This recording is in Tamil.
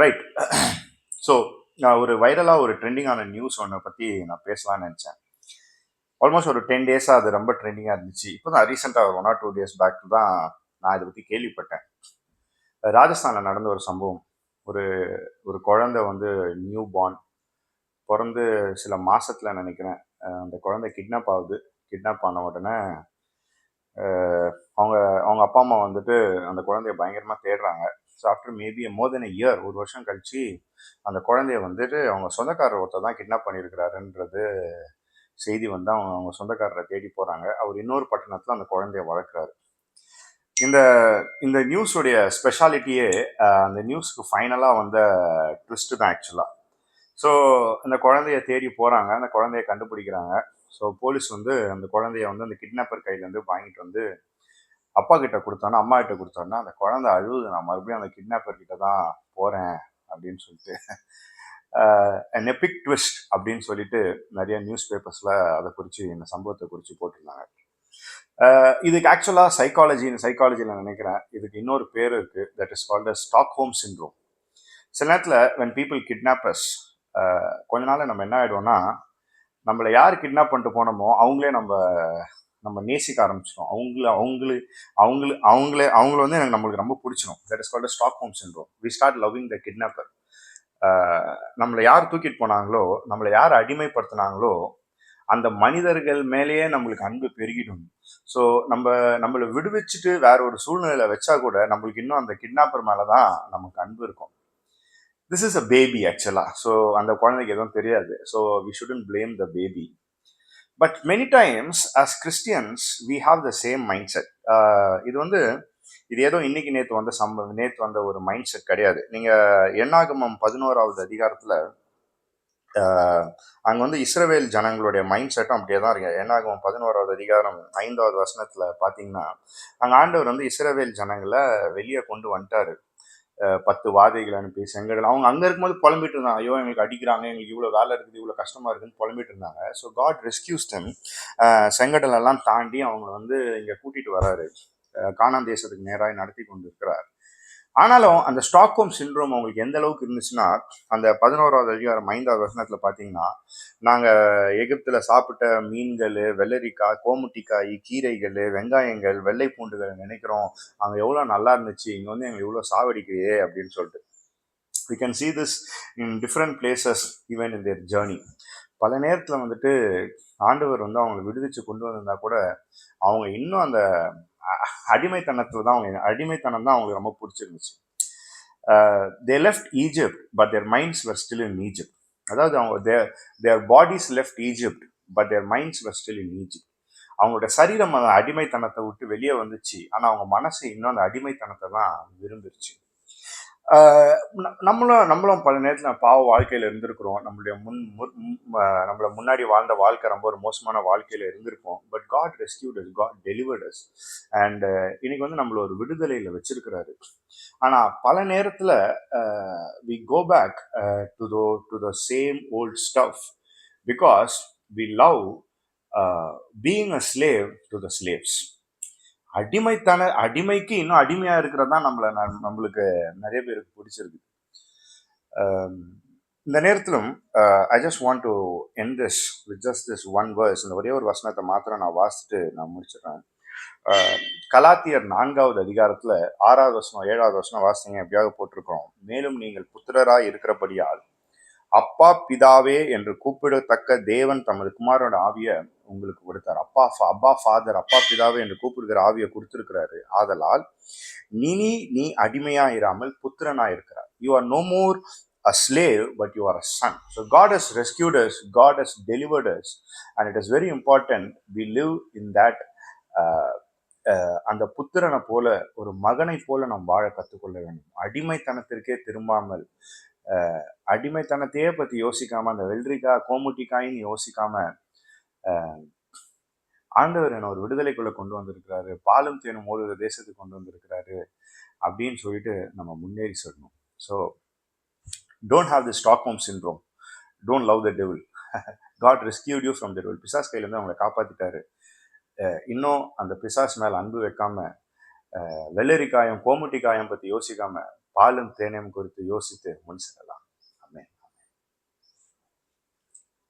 ரைட் ஸோ நான் ஒரு வைரலாக ஒரு ட்ரெண்டிங்கான நியூஸ் ஒன்றை பற்றி நான் பேசலாம்னு நினச்சேன். ஆல்மோஸ்ட் ஒரு டென் டேஸாக அது ரொம்ப ட்ரெண்டிங்காக இருந்துச்சு. இப்போ தான் ரீசெண்டாக ஒரு one or two days back தான் நான் இதை பற்றி கேள்விப்பட்டேன். ராஜஸ்தானில் நடந்த ஒரு சம்பவம். ஒரு ஒரு குழந்தை வந்து நியூ பார்ன் பிறந்து சில மாதத்தில் நினைக்கிறேன். அந்த குழந்தை கிட்னாப் ஆகுது. கிட்னாப் ஆன உடனே அவங்க அவங்க அப்பா அம்மா வந்துட்டு அந்த குழந்தைய பயங்கரமாக தேடுறாங்க. So after maybe more than year ஒரு வருஷம் கழிச்சு அந்த குழந்தைய வந்துட்டு அவங்க சொந்தக்காரர் ஒருத்தர் தான் கிட்னாப் பண்ணியிருக்கிறாருன்றது செய்தி வந்து அவங்க அவங்க சொந்தக்காரரை தேடி போகிறாங்க அவர் இன்னொரு பட்டணத்தில் அந்த குழந்தைய வளர்க்குறாரு. இந்த இந்த நியூஸுடைய ஸ்பெஷாலிட்டியே அந்த நியூஸ்க்கு ஃபைனலாக வந்த ட்விஸ்ட்டு தான் ஆக்சுவலாக ஸோ அந்த குழந்தைய தேடி போகிறாங்க அந்த குழந்தைய கண்டுபிடிக்கிறாங்க. ஸோ போலீஸ் வந்து அந்த குழந்தைய வந்து அந்த கிட்னாப்பர் கையிலேருந்து வாங்கிட்டு வந்து அப்பா கிட்ட கொடுத்தோன்னா அம்மா கிட்ட கொடுத்தோன்னா அந்த குழந்தை அழுவுது. நான் மறுபடியும் அந்த கிட்னாப்பர் கிட்ட தான் போகிறேன் அப்படின்னு சொல்லிட்டு நெபிக் ட்விஸ்ட் அப்படின்னு சொல்லிட்டு நிறைய நியூஸ் பேப்பர்ஸில் அதை குறித்து இந்த சம்பவத்தை குறித்து போட்டிருந்தாங்க. இதுக்கு ஆக்சுவலாக சைக்காலஜி சைக்காலஜியில் நினைக்கிறேன் இதுக்கு இன்னொரு பேர் இருக்குது that is called Stockholm syndrome சில நேரத்தில் வென் பீப்புள் கிட்னாப்பர்ஸ் கொஞ்ச நாள் நம்ம என்ன ஆகிடுவோம்னா நம்மளை யார் கிட்னாப் பண்ணிட்டு போனோமோ அவங்களே நம்ம நம்ம நேசிக்க ஆரம்பிச்சிடும் அவங்கள அவங்களு அவங்களு அவங்களே அவங்கள வந்து எனக்கு நம்மளுக்கு ரொம்ப பிடிச்சிடும் that is called Stockholm syndrome we start loving the kidnapper நம்மளை யார் தூக்கிட்டு போனாங்களோ நம்மளை யார் அடிமைப்படுத்தினாங்களோ அந்த மனிதர்கள் மேலேயே நம்மளுக்கு அன்பு பெருகிடும். ஸோ நம்ம நம்மளை விடுவிச்சுட்டு வேற ஒரு சூழ்நிலையில வச்சா கூட நம்மளுக்கு இன்னும் அந்த கிட்னாப்பர் மேலே தான் நமக்கு அன்பு இருக்கும். திஸ் இஸ் அ பேபி ஆக்சுவலாக ஸோ அந்த குழந்தைக்கு எதுவும் தெரியாது. So we shouldn't blame the baby but many times as Christians we have the same mindset இது வந்து இது ஏதோ இன்னைக்கு நேற்று வந்த சம்பவம் நேற்று வந்த ஒரு மைண்ட் செட் கிடையாது. நீங்கள் எண்ணாகமம் பதினோராவது அதிகாரத்தில் uh, அங்கே வந்து இஸ்ரவேல் ஜனங்களுடைய மைண்ட் செட்டும் அப்படியே தான் இருக்கு. எண்ணாகமம் பதினோராவது அதிகாரம் ஐந்தாவது வசனத்தில் பார்த்தீங்கன்னா அங்கே ஆண்டவர் வந்து இஸ்ரவேல் ஜனங்களை வெளியே கொண்டு வந்துட்டாரு. பத்து வாதைகள் அனுப்பி செங்கடல். அவங்க அங்கே இருக்கும்போது புலம்பிட்டு இருந்தாங்க. ஐயோ எங்களுக்கு அடிக்கிறாங்க. எங்களுக்கு இவ்வளோ வேலை இருக்குது இவ்வளோ கஷ்டமாக இருக்குதுன்னு புலம்பிட்டு இருந்தாங்க. ஸோ காட் ரெஸ்கியூஸ் டெம் செங்கடலெல்லாம் தாண்டி அவங்கள வந்து இங்கே கூட்டிகிட்டு வராரு காணாந்தேசத்துக்கு தேசத்துக்கு நேராக நடத்தி கொண்டு இருக்கிறார் ஆனாலும் அந்த ஸ்டாக்ஹோம் சின்ரோம் அவங்களுக்கு எந்த அளவுக்கு இருந்துச்சுன்னா அந்த பதினோராவது அதிகாரம் ஐந்தாவது வசனத்தில் பார்த்தீங்கன்னா நாங்கள் எகிப்தில் சாப்பிட்ட மீன்கள் வெள்ளரிக்காய் கோமுட்டிக்காய் கீரைகள் வெங்காயங்கள் வெள்ளை பூண்டுகள் நினைக்கிறோம். அங்கே எவ்வளோ நல்லா இருந்துச்சு இங்கே வந்து எங்களை எவ்வளோ சாவடிக்குதே அப்படின்னு சொல்லிட்டு. We can see this in different places even in their journey பல நேரத்தில் வந்துட்டு ஆண்டவர் வந்து அவங்களை விடுவிச்சு கொண்டு வந்திருந்தா கூட அவங்க இன்னும் அந்த அடிமைத்தனத்தில் தான் அவங்க அடிமைத்தனம் தான் அவங்களுக்கு ரொம்ப பிடிச்சிருந்துச்சு. They left Egypt but their minds were still in Egypt அதாவது அவங்க their their bodies left Egypt but their minds were still in Egypt அவங்களோட சரீரம் அந்த அடிமைத்தனத்தை விட்டு வெளியே வந்துச்சு. ஆனால் அவங்க மனசு இன்னும் அந்த அடிமைத்தனத்தை தான் விரும்பிருச்சு. நம்மளும் நம்மளும் பல நேரத்தில் பாவ வாழ்க்கையில் இருந்திருக்கிறோம். நம்மளுடைய முன் நம்மளை நம்மள முன்னாடி வாழ்ந்த வாழ்க்கை ரொம்ப ஒரு மோசமான வாழ்க்கையில் இருந்திருப்போம். But God rescued God delivered us. And இன்னைக்கு வந்து நம்மள ஒரு விடுதலையில் வச்சிருக்கிறாரு. ஆனால் பல நேரத்தில் we go back to though to the same old stuff because we love being a slave to the slaves அடிமைத்தன அடிமைக்கு இன்னும் அடிமையாக இருக்கிறது தான் நம்மளை நம்மளுக்கு நிறைய பேருக்கு பிடிச்சிருக்கு. இந்த நேரத்திலும் I just want to end this with just this one verse இந்த ஒரே ஒரு வசனத்தை மாத்திரம் நான் வாசிச்சுட்டு நான் முடிச்சிடுறேன். கலாத்தியர் நான்காவது அதிகாரத்தில் ஆறாவது வசனம் ஏழாவது வசனம் வாசிங்க எப்படியாவது போட்டிருக்கோம் மேலும் நீங்கள் புத்திரராக இருக்கிறபடியால் அப்பா பிதாவே என்று கூப்பிடத்தக்க தேவன் தமது குமாரோட ஆவிய உங்களுக்கு கொடுத்தார். அப்பா ஃபா- அப்பா ஃபாதர் அப்பா பிதாவே என்று கூப்பிடுகிற ஆவியை கொடுத்திருக்கிறாரு. ஆதலால் நீ நீ அடிமையா இராமல் புத்திரனா இருக்கிறார் you are no more a slave but you are a son so God has rescued God has delivered and it is very very important we in that uh, uh, அந்த புத்திரனை போல ஒரு மகனை போல நாம் வாழ கற்றுக்கொள்ள வேண்டும். அடிமைத்தனத்திற்கே திரும்பாமல் அடிமைத்தனத்தையே பற்றி யோசிக்காமல் அந்த வெள்ளரிக்காய் கோமுட்டிக்காயின்னு யோசிக்காம ஆண்டவர் என்னை ஒரு விடுதலைக்குள்ளே கொண்டு வந்திருக்கிறாரு. பாலும் தேனும் ஒரு தேசத்துக்கு கொண்டு வந்திருக்கிறாரு அப்படின்னு சொல்லிட்டு நம்ம முன்னேறி சொல்லணும். So don't have the Stockholm syndrome don't love the devil God rescued you from the devil பிசாஸ் கையிலேருந்து அவங்களை காப்பாற்றிட்டாரு இன்னும் அந்த பிசாஸ் மேலே அன்பு வைக்காம வெள்ளரிக்காயம் கோமுட்டிக்காயம் பற்றி யோசிக்காமல் பாலும் தேனையும் குறித்து யோசித்து முன் செல்லலாம்